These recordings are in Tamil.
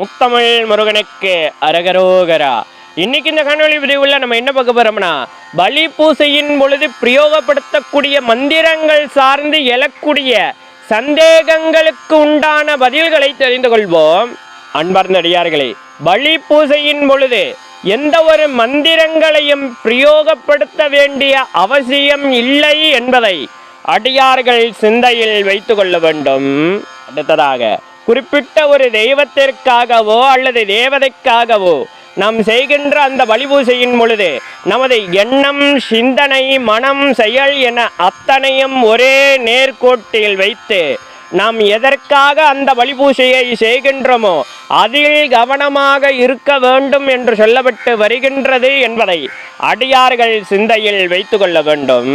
முத்தமிழ் முருகனுக்கு அரகரோகரா. இன்னைக்கு இந்த காணொளி விரிவுல நம்ம என்ன பார்க்க போறோம்னா பலி பூசையின் பொழுது பிரயோகப்படுத்தக்கூடிய மந்திரங்கள் சார்ந்து எழக்கூடிய சந்தேகங்களுக்கு உண்டான பதில்களை தெரிந்து கொள்வோம். அன்பார்ந்த அடியார்களே பலி பூசையின் பொழுது எந்த ஒரு மந்திரங்களையும் பிரயோகப்படுத்த வேண்டிய அவசியம் இல்லை என்பதை அடியார்கள் சிந்தையில் வைத்து கொள்ள வேண்டும். அடுத்ததாக குறிப்பிட்ட ஒரு தெய்வத்திற்காகவோ அல்லது தேவதைக்காகவோ நாம் செய்கின்ற அந்த வழிபூசையின் பொழுது நமது எண்ணம் சிந்தனை மனம் செயல் என அத்தனையும் ஒரே நேர்கோட்டில் வைத்து நாம் எதற்காக அந்த வழிபூசையை செய்கின்றோமோ அதில் கவனமாக இருக்க வேண்டும் என்று சொல்லப்பட்டு வருகின்றது என்பதை அடியார்கள் சிந்தையில் வைத்து கொள்ள வேண்டும்.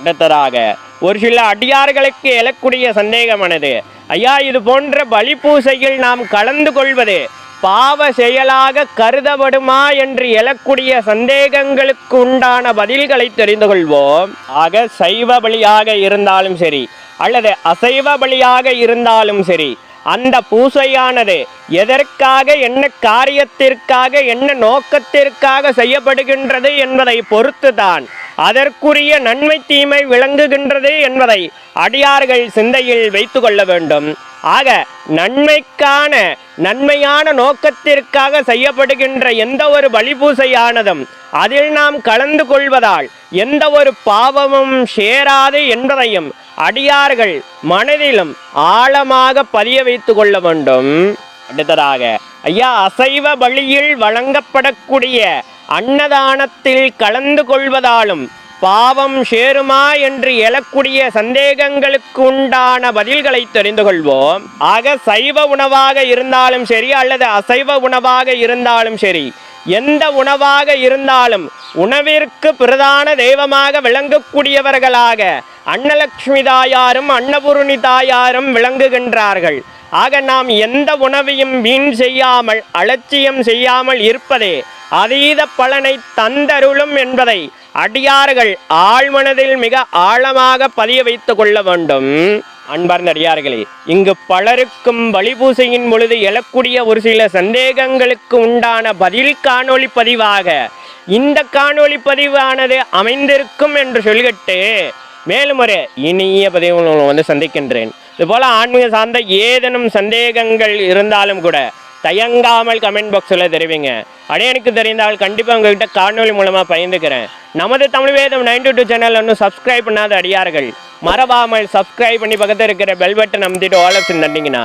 அடுத்ததாக ஒரு சில அடியார்களுக்கு எழக்கூடிய சந்தேகமானது ஐயா இது போன்ற பலிபூசையில் நாம் கலந்து கொள்வது பாவ செயலாக கருதப்படுமா என்று எழக்கூடிய சந்தேகங்களுக்கு உண்டான பதில்களை தெரிந்து கொள்வோம். ஆக சைவ பலியாக இருந்தாலும் சரி அல்லது அசைவ பலியாக இருந்தாலும் சரி அந்த பூசையானது எதற்காக என்ன காரியத்திற்காக என்ன நோக்கத்திற்காக செய்யப்படுகின்றது என்பதை பொறுத்துதான் அதற்குரிய நன்மை தீமை விளங்குகின்றது என்பதை அடியார்கள் சிந்தையில் வைத்து கொள்ள வேண்டும். ஆக நன்மைக்கான நன்மையான நோக்கத்திற்காக செய்யப்படுகின்ற எந்த ஒரு பலிபூசையானதும் அதில் நாம் கலந்து கொள்வதால் எந்த ஒரு பாவமும் சேராது என்பதையும் அடியார்கள் மனதிலும் ஆழமாக பதிய வைத்து கொள்ள வேண்டும். அடுத்ததாக ஐயா அசைவ பலியில் வழங்கப்படக்கூடிய அன்னதானத்தில் கலந்து கொள்வதாலும் பாவம் சேருமா என்று எழக்கூடிய சந்தேகங்களுக்கு உண்டான பதில்களை தெரிந்து கொள்வோம். ஆக சைவ உணவாக இருந்தாலும் சரி அல்லது அசைவ உணவாக இருந்தாலும் சரி எந்த உணவாக இருந்தாலும் உணவிற்கு பிரதான தெய்வமாக விளங்கக்கூடியவர்களாக அன்னலக்ஷ்மி தாயாரும் அன்னபூரணி தாயாரும் விளங்குகின்றார்கள். ஆக நாம் எந்த உணவையும் வீண் செய்யாமல் அலட்சியம் செய்யாமல் இருப்பதே அதீத பலனை தந்தருளும் என்பதை அடியார்கள் ஆழ்மனதில் மிக ஆழமாக பதிய வைத்து கொள்ள வேண்டும். அன்பார்ந்த அடியார்களே இங்கு பலருக்கும் வழிபூசையின் பொழுது எழக்கூடிய ஒரு சில சந்தேகங்களுக்கு உண்டான பதில் காணொளி பதிவாக இந்த காணொளி பதிவானது அமைந்திருக்கும் என்று சொல்லிட்டு மேலும் ஒரு இனிய பதிவு வந்து சந்திக்கின்றேன். இதுபோல் ஆன்மீக சார்ந்த ஏதேனும் சந்தேகங்கள் இருந்தாலும் கூட தயங்காமல் கமெண்ட் பாக்ஸில் தெரிவிங்க. அடையனுக்கு தெரிந்தால் கண்டிப்பாக உங்ககிட்ட காணொளி மூலமாக பயந்துக்கிறேன் நமது தமிழ் வேதம் நைன்டி டூ சேனல் ஒன்றும் சப்ஸ்கிரைப் பண்ணாத அடியார்கள். மறவாமல் சப்ஸ்கிரைப் பண்ணி பக்கத்தில் இருக்கிற பெல் பட்டன் அமுத்திட்டு ஆல் ஆப்ஷன் தட்டிங்கன்னா